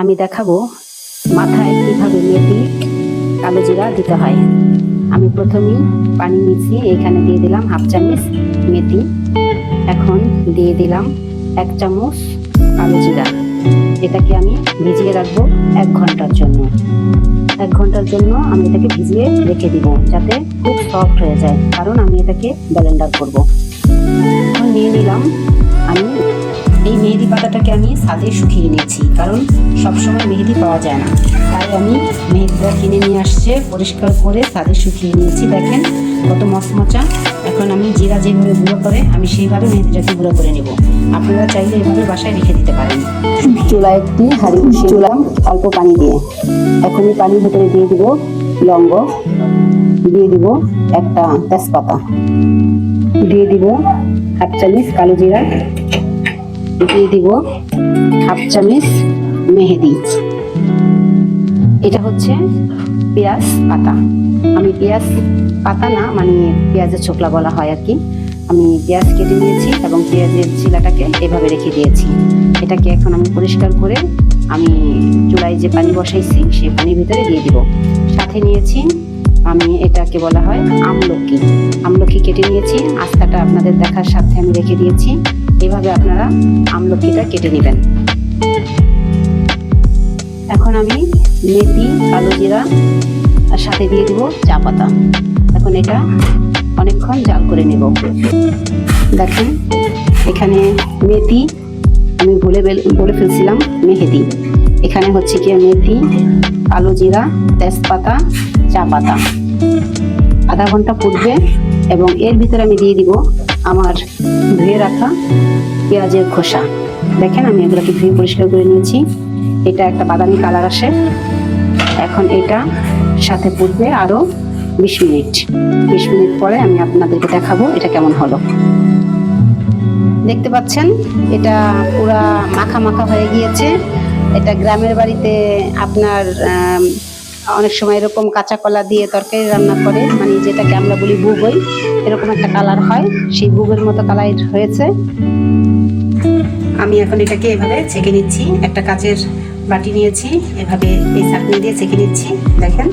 আমি দেখাবো মাথায় কীভাবে মেথি কালো জিরা দিতে হয়। আমি প্রথমেই পানি মিশিয়ে এখানে দিয়ে দিলাম হাফ চামচ মেথি। এখন দিয়ে দিলাম এক চামচ কালো জিরা এটাকে আমি ভিজিয়ে রাখব এক ঘণ্টার জন্য। এক ঘণ্টার জন্য আমি এটাকে ভিজিয়ে রেখে দিব যাতে খুব সফট হয়ে যায়, কারণ আমি এটাকে ব্লেন্ডার করব। নিয়ে নিলাম আমি এই মেহেদি পাতাটাকে আমি ছাদে শুকিয়ে নিয়েছি, কারণ সবসময় মেহেদি পাওয়া যায় না। তাই আমি মেহেদিটা কিনে নিয়ে আসছে, পরিষ্কার করে ছাদে শুকিয়ে নিয়েছি। দেখেন কত মচমচা। এখন আমি জিরা যেভাবে গুঁড়ো করে, আমি সেইভাবে মেহেদিটাকে গুঁড়ো করে নেব। আপনারা চাইলে এভাবে বাসায় রেখে দিতে পারেন। চুলায় একটি হাঁড়ি চুলাম অল্প পানি দিয়ে। এখন এই পানির ভিতরে দিয়ে দিব লঙ্গ দিয়ে দিব একটা তেজপাতা। দিয়ে দিব হাফ কালো জিরা। দিয়ে দিব হাফ চামচ মেহেদি। এটা হচ্ছে পেঁয়াজ পাতা। আমি পেঁয়াজ পাতা না মানে পেঁয়াজের ছোকলা বলা হয় আর কি। আমি পেঁয়াজ কেটে নিয়েছি এবং পেঁয়াজের চিলাটাকে এভাবে রেখে দিয়েছি। এটাকে এখন আমি পরিষ্কার করে আমি চুলায় যে পানি বসাইছি, সেই পানির ভিতরে দিয়ে দিব। সাথে নিয়েছি আমি এটাকে বলা হয় আমলকি। আমলকি কেটে নিয়েছি। আস্তাটা আপনাদের দেখার সাথে আমি রেখে দিয়েছি। এভাবে আপনারা আমলকিটা কেটে নেবেন। এখন আমি মেথি কালো জিরা, আর সাথে দিয়ে দিব চা পাতা। এখন এটা অনেকক্ষণ জাল করে নেব। দেখেন, এখানে মেথি, আমি বলে বলে ফেলছিলাম মেহেদি। এখানে হচ্ছে কি মেথি কালো জিরা, তেজপাতা, চা পাতা। আধা ঘণ্টা ফুটবে এবং এর ভিতরে আমি দিয়ে দিব আমার ধুয়ে রাখা পেঁয়াজের খোসা। দেখেন আমি এগুলোকে ধুয়ে পরিষ্কার করে নিয়েছি। এটা একটা বাদামি কালার আসে। এখন এটা সাথে ফুটবে আরও বিশ মিনিট। বিশ মিনিট পরে আমি আপনাদেরকে দেখাবো এটা কেমন হলো। দেখতে পাচ্ছেন, এটা পুরা মাখা মাখা হয়ে গিয়েছে। এটা গ্রামের বাড়িতে আপনার অনেক সময় এরকম কাঁচা কলা দিয়ে তরকারি রান্না করে মানে যেটাকে আমরা বলি বুগই এরকম একটা কালার হয়। সেই বুগের মতো কালার হয়েছে। আমি এখন এটাকে এভাবে ছেঁকে নিচ্ছি, একটা কাচের বাটি নিয়েছি, এভাবে এই চাটনি দিয়ে ছেঁকে নিচ্ছি। দেখেন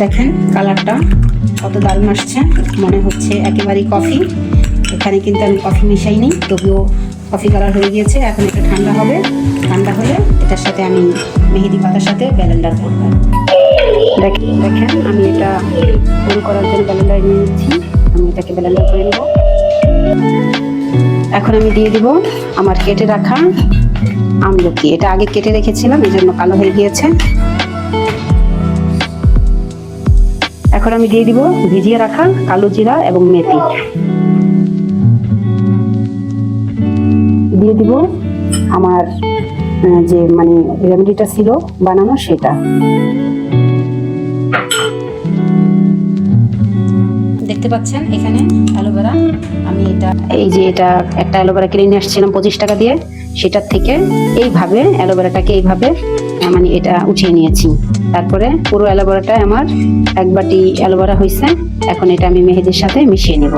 দেখেন কালারটা কত দারুণ আসছে। মনে হচ্ছে একেবারেই কফি। এখানে কিন্তু আমি কফি মিশাইনি, তবুও কফি কালার হয়ে গিয়েছে। এখন এটা ঠান্ডা হবে। ঠান্ডা হলে এটার সাথে আমি মেহেদি পাতার সাথে ব্যালেন্ডার করব। দেখেন দেখেন, আমি এটা পুরো করার জন্য ব্যালেন্ডার নিয়ে নিচ্ছি। আমি এটাকে ব্যালেন্ডার করে নেব। এখন আমি দিয়ে দিব আমার কেটে রাখা আমলকি। এটা আগে কেটে রেখেছিলাম, এই জন্য কালো হয়ে গিয়েছে। এখন আমি দিয়ে দিব ভিজিয়ে রাখা কালো জিরা এবং মেথি। দিয়ে দিব আমার যে মানে রেমেডিটা ছিল বানানো সেটা। দেখতে পাচ্ছেন এখানে অ্যালোভেরা। আমি এটা এই যে এটা একটা অ্যালোভেরা কিনে নিয়ে আসছিলাম পঁচিশ টাকা দিয়ে। সেটার থেকে এইভাবে অ্যালোভেরাটাকে এইভাবে মানে এটা উঠিয়ে নিয়েছি। তারপরে পুরো অ্যালোভেরাটা আমার এক বাটি অ্যালোভেরা হয়েছে। এখন এটা আমি মেহেদির সাথে মিশিয়ে নেব।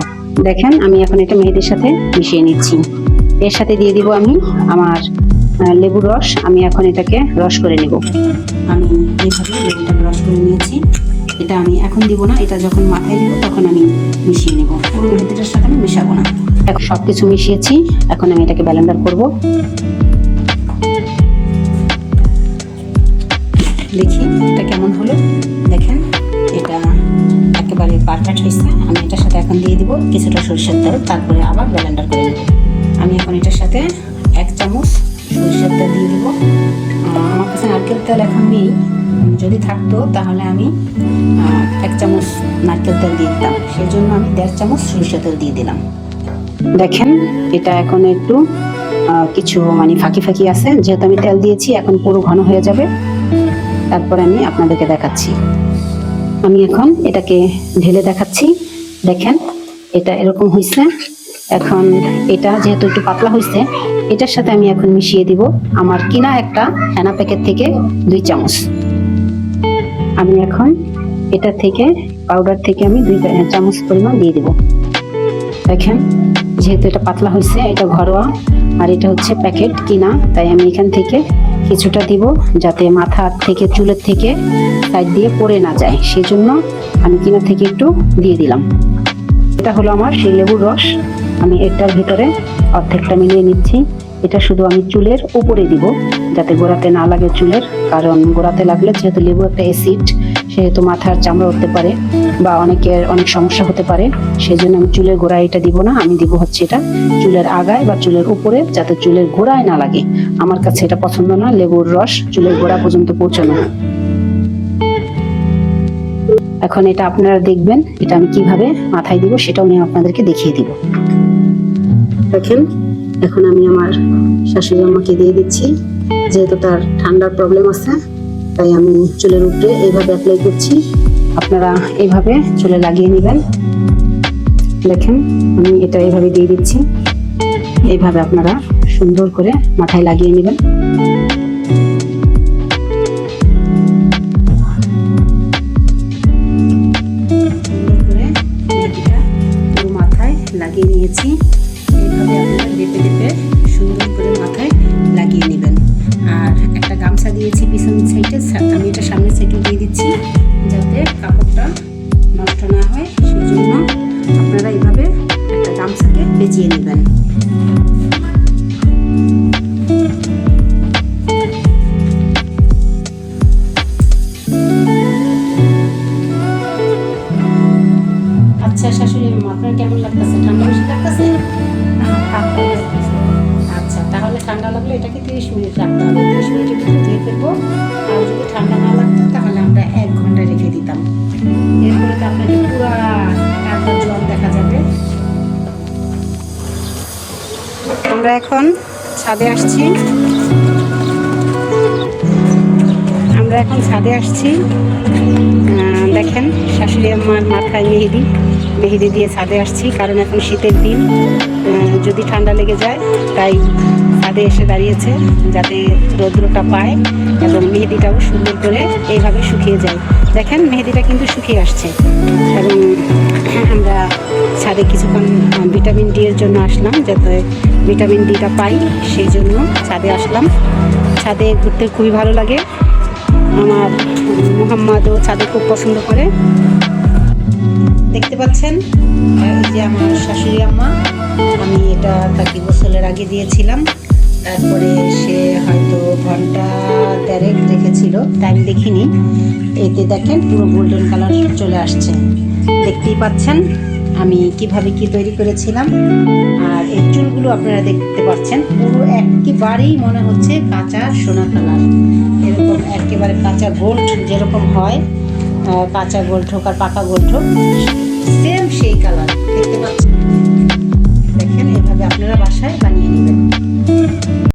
দেখেন, আমি এখন এটা মেহেদির সাথে মিশিয়ে নিচ্ছি। এর সাথে দিয়ে দিব আমি আমার লেবুর রস। আমি এখন এটাকে রস করে নেব। আমি এইভাবে লেবুটাকে রস করে নিয়েছি। এটা আমি এখন দিব না, এটা যখন মাথায় দিব তখন আমি মিশিয়ে নেব। পুরো মেহেদিটার সাথে আমি মেশাবো না। এখন সব কিছু মিশিয়েছি, এখন আমি এটাকে ব্যালেন্ডার করব। দেখি এটা কেমন হলো। দেখেন, এটা একেবারে পারফেক্ট হয়েছে। আমি এটার সাথে এখন দিয়ে দিব কিছুটা সরিষার তেল, তারপরে আবার ব্যালেন্ডার করে নেব। আমি এখন এটার সাথে এক চামচ সরিষার তেল দিয়ে দিব। আমার কাছে নারকেল তেল এখন নেই। যদি থাকতো, তাহলে আমি এক চামচ নারকেল তেল দিয়ে দিতাম। সেই জন্য আমি দেড় চামচ সরিষা তেল দিয়ে দিলাম। দেখেন, এটা এখন একটু কিছু মানে ফাঁকি ফাঁকি আছে। যেহেতু আমি তেল দিয়েছি, এখন পুরো ঘন হয়ে যাবে। তারপর আমি আপনাদেরকে দেখাচ্ছি। আমি এখন এটাকে ঢেলে দেখাচ্ছি। দেখেন, এটা এরকম হয়েছে এখন এটা যেহেতু একটু পাতলা হয়েছে এটার সাথে আমি এখন মিশিয়ে দিব। আমার কিনা একটা হেনা প্যাকেট থেকে দুই চামচ। আমি এখন এটা থেকে পাউডার থেকে আমি দুই চামচ পরিমাণ দিয়ে দেবো। দেখেন, যেহেতু এটা পাতলা হয়েছে, এটা ঘরোয়া, আর এটা হচ্ছে প্যাকেট কিনা, তাই আমি এখান থেকে কিছুটা দিব যাতে মাথার থেকে, চুলের থেকে সাইড দিয়ে পড়ে না যায়। সেজন্য আমি কিনা থেকে একটু দিয়ে দিলাম। এটা হলো আমার সেই লেবুর রস। আমি এটার ভিতরে অর্ধেকটা মিলিয়ে নিচ্ছি। এটা শুধু আমি চুলের উপরে দিব। যাতে গোড়াতে না লাগে চুলের, কারণ গোড়াতে লাগলে যেহেতু লেবু একটা অ্যাসিড সেহেতু মাথার চামড়া উঠতে পারে বা অনেকের অনেক সমস্যা হতে পারে। সেই জন্য আমি চুলের গোড়ায় এটা দিব না, আমি দিব হচ্ছে এটা চুলের আগায় বা চুলের উপরে যাতে চুলের গোড়ায় না লাগে। আমার কাছে এটা পছন্দ না, লেবুর রস চুলের গোড়া পর্যন্ত পৌঁছানো না। এখন এটা আপনারা দেখবেন, এটা আমি কীভাবে মাথায় দিব সেটাও আমি আপনাদেরকে দেখিয়ে দিব। দেখেন, এখন আমি আমার শাশুড়ি আমাকে দিয়ে দিচ্ছি। যেহেতু তার ঠান্ডার প্রবলেম আছে, তাই আমি চুলের উপরে এইভাবে অ্যাপ্লাই করছি। আপনারা এইভাবে চুলে লাগিয়ে নেবেন। দেখেন, আমি এটা এইভাবে দিয়ে দিচ্ছি। এইভাবে আপনারা সুন্দর করে মাথায় লাগিয়ে নেবেন। মাথায় লাগিয়ে নিয়েছি। এইভাবে আপনারা গামছা দিয়েছি, পিছন সাইডে আমি এটা সামনের সাইডে দিয়ে দিচ্ছি, যাতে কাপড়টা নষ্ট না হয় সেই জন্য আপনারা এইভাবে একটা গামছাকে পেঁচিয়ে নেবেন। আচ্ছা শাশুড়ি ঠান্ডা লাগতেছে? আচ্ছা তাহলে ঠান্ডা লাগলে এটাকে তিরিশ মিনিট রাখতে হবে। তিরিশ মিনিটের ভিতরে ধুয়ে আর যদি ঠান্ডা না লাগতো, তাহলে আমরা এক ঘণ্টা রেখে দিতাম। এরপরে তো আপনাকে পুরো টাকা দেখা যাবে। আমরা এখন ছাদে আসছি। আমরা এখন ছাদে আসছি। দেখেন, শাশুড়ি আমার মাথায় মেহেদি। মেহেদি দিয়ে ছাদে আসছি, কারণ এখন শীতের দিন। যদি ঠান্ডা লেগে যায়, তাই ছাদে এসে দাঁড়িয়েছে যাতে রৌদ্রটা পায় এবং মেহেদিটাও সুন্দর করে এইভাবে শুকিয়ে যায়। দেখেন মেহেদিটা কিন্তু শুকিয়ে আসছে। এবং আমরা ছাদে কিছুক্ষণ ভিটামিন ডি এর জন্য আসলাম যাতে ভিটামিন ডিটা পাই, সেই জন্য ছাদে আসলাম। ছাদে ঘুরতে খুবই ভালো লাগে। আমার মোহাম্মদও ছাদে খুব পছন্দ করে। দেখতে পাচ্ছেন এই যে আমার শাশুড়ি আম্মা, আমি এটা তাকে গোসলের আগে দিয়েছিলাম। তারপরে সে হয়তো ঘণ্টা দেড়েক রেখেছিল টাইম দেখিনি। এতে দেখেন পুরো গোল্ডেন কালার চলে আসছে। দেখতেই পাচ্ছেন আমি কীভাবে কি তৈরি করেছিলাম। আর এই চুলগুলো আপনারা দেখতে পাচ্ছেন, পুরো একেবারেই মনে হচ্ছে কাঁচা সোনা কালার। এরকম একেবারে কাঁচা গোল্ড যেরকম হয় কাঁচা গোল্ড হোক আর পাকা গোল্ড হোক আপনারা বাসায় বানিয়ে নেবেন।